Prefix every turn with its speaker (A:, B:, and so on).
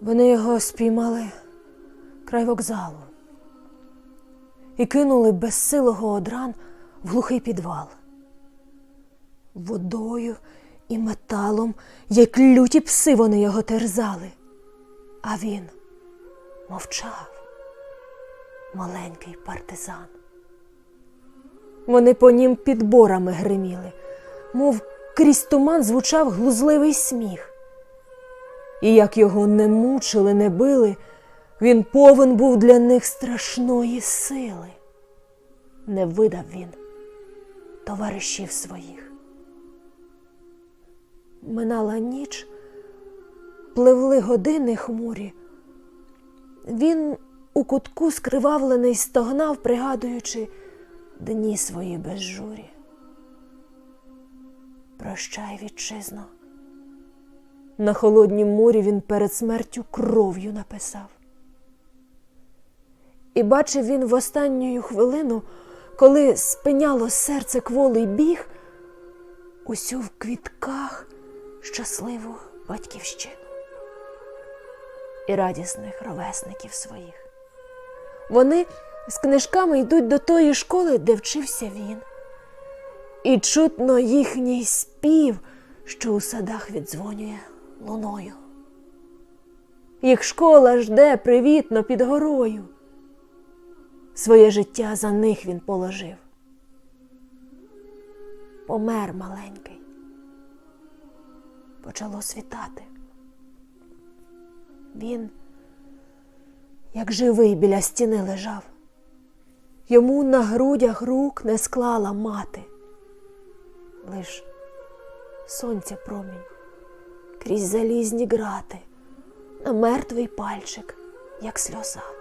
A: Вони його спіймали край вокзалу і кинули безсилого одран в глухий підвал. Водою і металом, як люті пси вони його терзали. А він мовчав, маленький партизан. Вони по нім підборами гриміли, мов крізь туман звучав глузливий сміх. І як його не мучили, не били, він повен був для них страшної сили. Не видав він товаришів своїх. Минала ніч, пливли години хмурі. Він у кутку скривавлений стогнав, пригадуючи дні свої безжурі. Прощай, вітчизно. На холоднім морі він перед смертю кров'ю написав. І бачив він в останню хвилину, коли спиняло серце кволий біг, усю в квітках щасливу батьківщину і радісних ровесників своїх. Вони з книжками йдуть до тої школи, де вчився він, і чутно їхній спів, що у садах віддзвонює луною. Їх школа жде привітно під горою. Своє життя за них він положив. Помер маленький. Почало світати. Він, як живий, біля стіни лежав. Йому на грудях рук не склала мати. Лиш сонця промінь крізь залізні грати, на мертвий пальчик, як сльоза.